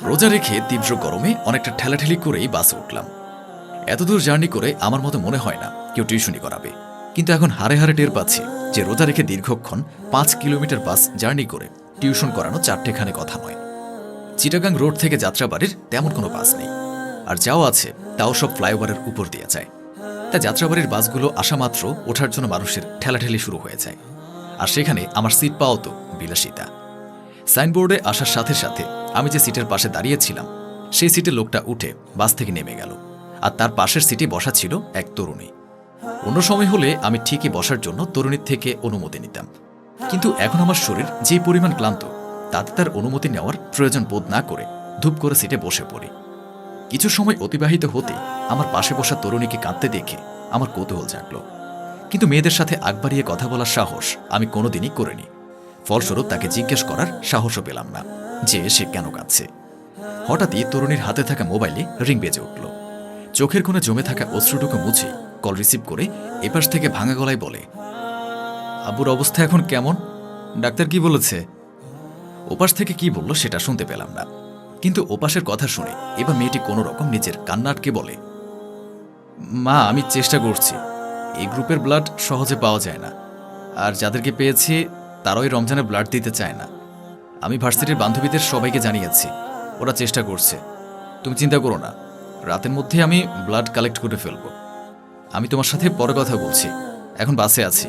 রোজা রেখে তীব্র গরমে অনেকটা ঠেলাঠেলি করেই বাসে উঠলাম। এতদূর জার্নি করে আমার মতো মনে হয় না কেউ টিউশনি করাবে। কিন্তু এখন হারে হারে টের পাচ্ছি যে রোজা রেখে দীর্ঘক্ষণ পাঁচ কিলোমিটার বাস জার্নি করে টিউশন করানো চারটেখানে কথা নয়। চিটাগাং রোড থেকে যাত্রাবাড়ির তেমন কোনো বাস নেই। আর যাও আছে, তাও সব ফ্লাইওভারের উপর দিয়ে যায়। তা যাত্রাবাড়ির বাসগুলো আসা মাত্র ওঠার জন্য মানুষের ঠেলাঠেলি শুরু হয়ে যায়। আর সেখানে আমার সিট পাওয়া তো বিলাসিতা। সাইনবোর্ডে আসার সাথে সাথে আমি যে সিটের পাশে দাঁড়িয়েছিলাম, সেই সিটে লোকটা উঠে বাস থেকে নেমে গেল, আর তার পাশের সিটে বসা ছিল এক তরুণী। অন্য সময় হলে আমি ঠিকই বসার জন্য তরুণীর থেকে অনুমতি নিতাম। কিন্তু এখন আমার শরীর যে পরিমাণ ক্লান্ত, তাতে তার অনুমতি নেওয়ার প্রয়োজন বোধ না করে ধূপ করে সিটে বসে পড়ি। কিছু সময় অতিবাহিত হতে আমার পাশে বসা তরুণীকে কাঁদতে দেখে আমার কৌতূহল জাগল। কিন্তু মেয়েদের সাথে আগ বাড়িয়ে কথা বলার সাহস আমি কোনোদিনই করিনি। ফলস্বরূপ তাকে জিজ্ঞেস করার সাহসও পেলাম না। যে সে কেন কাঁদছে? হঠাৎই তরুণীর হাতে থাকা মোবাইলে রিং বেজে উঠল। চোখের কোণে জমে থাকা অশ্রুটুকু মুছে কল রিসিভ করে এপাশ থেকে ভাঙা গলায় বলে, আবুর অবস্থা এখন কেমন? ডাক্তার কি বলেছে? ওপাশ থেকে কি বলল সেটা শুনতে পেলাম না। কিন্তু ওপাশের কথা শুনে এবার মেয়েটি কোনো রকম নিজের কান্নাটকে বলে, মা, আমি চেষ্টা করছি। এই গ্রুপের ব্লাড সহজে পাওয়া যায় না। আর যাদেরকে পেয়েছি তারাই রমজানে ব্লাড দিতে চায় না। আমি ভার্সিটির বান্ধবীদের সবাইকে জানিয়েছি। ওরা চেষ্টা করছে। তুমি চিন্তা করো না। রাতের মধ্যে আমি ব্লাড কালেক্ট করে ফেলব। আমি তোমার সাথে পরে কথা বলছি। এখন বাসে আছি।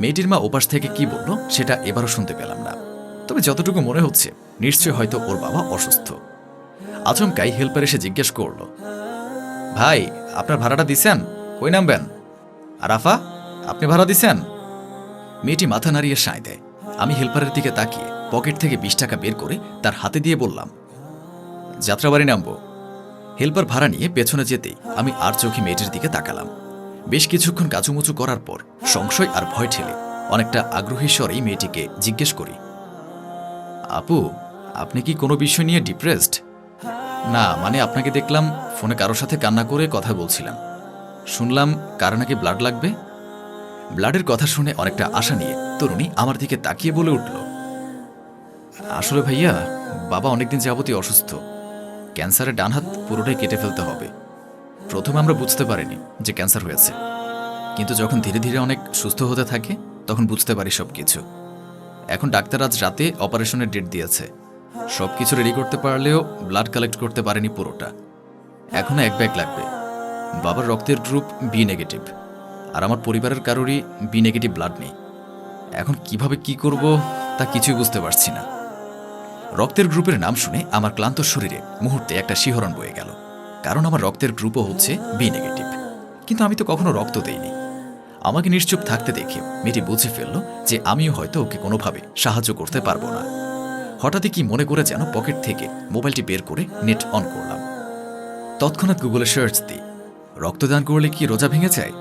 মেয়েটির মা ওপাশ থেকে কি বলল সেটা এবারও শুনতে পেলাম না। তবে যতটুকু মনে হচ্ছে নিশ্চয় হয়তো ওর বাবা অসুস্থ। আচমকাই হেল্পার এসে জিজ্ঞেস করল, ভাই, আপনার ভাড়াটা দিছেন? কই নামবেন? আর আফা, আপনি ভাড়া দিছেন? মেয়েটি মাথা নাড়িয়ে সায় দেয়। আমি হেল্পারের দিকে তাকিয়ে পকেট থেকে বিশ টাকা বের করে তার হাতে দিয়ে বললাম, যাত্রাবাড়ি নামবো। হেল্পার ভাড়া নিয়ে পেছনে যেতেই আমি আর চোখে মেয়েটির দিকে তাকালাম। বেশ কিছুক্ষণ কাচুমুচু করার পর সংশয় আর ভয় ঠেলে অনেকটা আগ্রহী স্বরেই মেয়েটিকে জিজ্ঞেস করি, আপু, আপনি কি কোনো বিষয় নিয়ে ডিপ্রেসড? না মানে আপনাকে দেখলাম ফোনে কারোর সাথে কান্না করে কথা বলছিলাম। শুনলাম কার নাকি ব্লাড লাগবে? ব্লাডের কথা শুনে অনেকটা আশা নিয়ে তরুণী আমার দিকে তাকিয়ে বলে উঠল আসলে ভাইয়া, বাবা অনেকদিন যাবতীয় অসুস্থ। ক্যান্সারের ডান হাত পুরোটাই কেটে ফেলতে হবে। প্রথমে আমরা বুঝতে পারিনি যে ক্যান্সার হয়েছে। কিন্তু যখন ধীরে ধীরে অনেক সুস্থ হতে থাকে, তখন বুঝতে পারি সব কিছু এখন ডাক্তার আজ রাতে অপারেশনের ডেট দিয়েছে। সব কিছু রেডি করতে পারলেও ব্লাড কালেক্ট করতে পারেনি পুরোটা। এখনও এক ব্যাগ লাগবে। বাবার রক্তের গ্রুপ বি নেগেটিভ। আর আমার পরিবারের কারোরই বি নেগেটিভ ব্লাড নেই। এখন কীভাবে কি করব, তা কিছুই বুঝতে পারছি না। রক্তের গ্রুপের নাম শুনে আমার ক্লান্ত শরীরে মুহূর্তে একটা শিহরণ বয়ে গেল। কারণ আমার রক্তের গ্রুপও হচ্ছে বি নেগেটিভ। কিন্তু আমি তো কখনো রক্ত দেইনি। আমাকে নিশ্চুপ থাকতে দেখে মেয়েটি বুঝে ফেলল যে আমিও হয়তো ওকে কোনোভাবে সাহায্য করতে পারব না। হঠাৎই কি মনে করে যেন পকেট থেকে মোবাইলটি বের করে নেট অন করলাম। তৎক্ষণাৎ গুগলে সার্চ দিই। রক্তদান করলে কি রোজা ভেঙে যায়?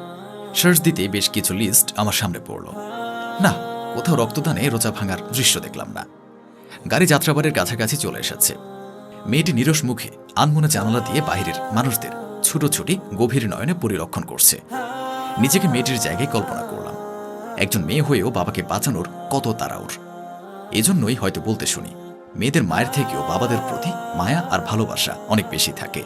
সার্চ দিতে বেশ কিছু লিস্ট আমার সামনে পড়ল। না, কোথাও রক্তদানে রোজা ভাঙার দৃশ্য দেখলাম না। গাড়ি যাত্রাবাড়ির কাছাকাছি চলে এসেছে। মেয়েটি নিরস মুখে আনমনে জানালা দিয়ে বাইরের মানুষদের ছুটোছুটি গভীর নয়নে পরিরক্ষণ করছে। নিজেকে মেয়েটির জায়গায় কল্পনা করলাম। একজন মেয়ে হয়েও বাবাকে বাঁচানোর কত তারা ওর এজন্যই হয়তো বলতে শুনি, মেয়েদের মায়ের থেকেও বাবাদের প্রতি মায়া আর ভালোবাসা অনেক বেশি থাকে।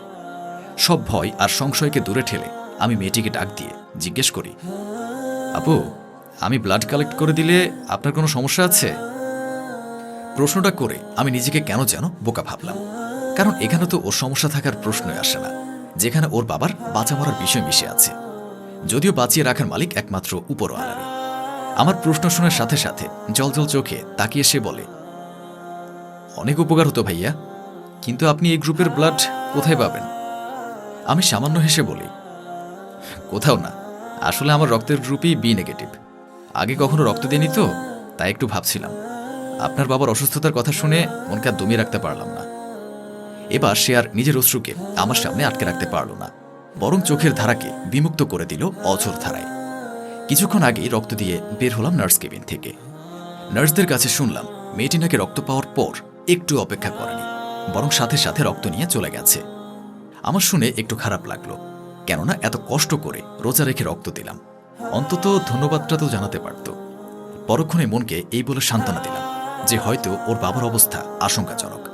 সব ভয় আর সংশয়কে দূরে ঠেলে আমি মেয়েটিকে ডাক দিয়ে জিজ্ঞেস করি, আপু, আমি ব্লাড কালেক্ট করে দিলে আপনার কোনো সমস্যা আছে? প্রশ্নটা করে আমি নিজেকে কেন যেন বোকা ভাবলাম। কারণ এখানে তো ওর সমস্যা থাকার প্রশ্নই আসে না, যেখানে ওর বাবার বাঁচা মরার বিষয় মিশে আছে। যদিও বাঁচিয়ে রাখার মালিক একমাত্র উপরওয়ালারই আমার প্রশ্ন শোনার সাথে সাথে জলজল চোখে তাকিয়ে সে বলে, অনেক উপকার হতো ভাইয়া, কিন্তু আপনি এই গ্রুপের ব্লাড কোথায় পাবেন? আমি সামান্য হেসে বলি, কোথাও না, আসলে আমার রক্তের গ্রুপই বি নেগেটিভ আগে কখনো রক্ত দিইনি তো, তাই একটু ভাবছিলাম। আপনার বাবার অসুস্থতার কথা শুনে মনকে আর দমিয়ে রাখতে পারলাম না। এবার সে আর নিজের অশ্রুকে আমার সামনে আটকে রাখতে পারল না, বরং চোখের ধারাকে বিমুক্ত করে দিল অঝোর ধারায়। কিছুক্ষণ আগেই রক্ত দিয়ে বের হলাম নার্স কেবিন থেকে। নার্সদের কাছে শুনলাম, মেয়েটি নাকি রক্ত পাওয়ার পর একটু অপেক্ষা করেনি, বরং সাথে সাথে রক্ত নিয়ে চলে গেছে। আমার শুনে একটু খারাপ লাগল, কেননা এত কষ্ট করে রোজা রেখে রক্ত দিলাম। অন্তত ধন্যবাদটা তো জানাতে পারত। পরক্ষণে মনকে এই বলে সান্ত্বনা দিলাম যে হয়তো ওর বাবার অবস্থা আশঙ্কাজনক।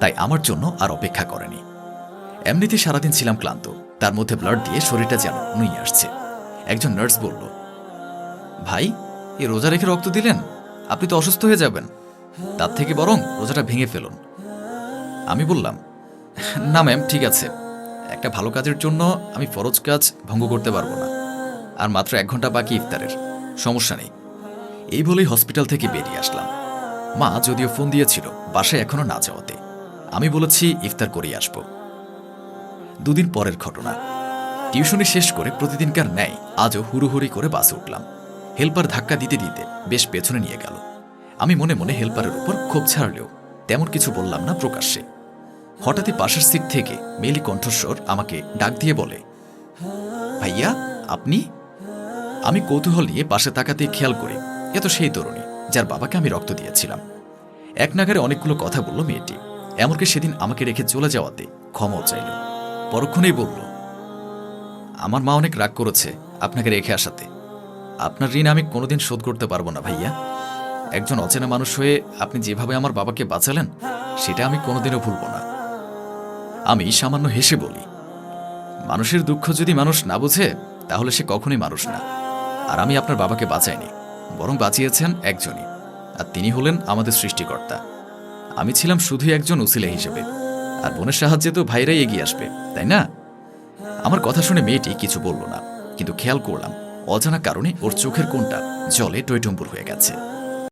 তাই আমার জন্য আর অপেক্ষা করেনি। এমনিতে সারাদিন ছিলাম ক্লান্ত। তার মধ্যে ব্লাড দিয়ে শরীরটা যেন নুয়ে আসছে। একজন নার্স বলল, ভাই, এ রোজা রেখে রক্ত দিলেন? আপনি তো অসুস্থ হয়ে যাবেন। তার থেকে বরং রোজাটা ভেঙে ফেলুন। আমি বললাম, না ম্যাম, ঠিক আছে। একটা ভালো কাজের জন্য আমি ফরজ কাজ ভঙ্গ করতে পারব না। আর মাত্র এক ঘণ্টা বাকি ইফতারের। সমস্যা নেই। এই বলেই হসপিটাল থেকে বেরিয়ে আসলাম। মা যদিও ফোন দিয়েছিল, বাসায় এখনও না যাওয়াতে। আমি বলেছি, ইফতার করেই আসব। দুদিন পরের ঘটনা। টিউশনি শেষ করে প্রতিদিনকার ন্যায় আজও হুড়োহুড়ি করে বাসে উঠলাম। হেল্পার ধাক্কা দিতে দিতে বেশ পেছনে নিয়ে গেল। আমি মনে মনে হেল্পারের উপর ক্ষোভ ছাড়লেও তেমন কিছু বললাম না প্রকাশ্যে। হঠাৎই পাশের সিট থেকে মেলি কণ্ঠস্বর আমাকে ডাক দিয়ে বলে, ভাইয়া, আপনি? আমি কৌতূহল নিয়ে পাশে তাকাতে খেয়াল করি, এ তো সেই তরুণী। যার বাবাকে আমি রক্ত দিয়েছিলাম। এক নাগারে অনেকগুলো কথা বলল মেয়েটি। এমনকি সেদিন আমাকে রেখে চলে যাওয়াতে ক্ষমাও চাইল। পরক্ষণেই বলল, আমার মা অনেক রাগ করেছে আপনাকে রেখে আসাতে। আপনার ঋণ আমি কোনোদিন শোধ করতে পারব না ভাইয়া। একজন অচেনা মানুষ হয়ে আপনি যেভাবে আমার বাবাকে বাঁচালেন, সেটা আমি কোনোদিনও ভুলব না। আমি সামান্য হেসে বলি, মানুষের দুঃখ যদি মানুষ না বুঝে, তাহলে সে কখনোই মানুষ না। আর আমি আপনার বাবাকে বাঁচাইনি। বরং বাঁচিয়েছেন একজনই, আর তিনি হলেন আমাদের সৃষ্টিকর্তা। আমি ছিলাম শুধু একজন উসিলে হিসেবে, আর বোনের সাহায্যে তো ভাইরাই এগিয়ে আসবে, তাই না? আমার কথা শুনে মেয়েটি কিছু বলল না, কিন্তু খেয়াল করলাম, অজানা কারণে ওর চোখের কোনটা জলে টয়টম্বুর হয়ে গেছে।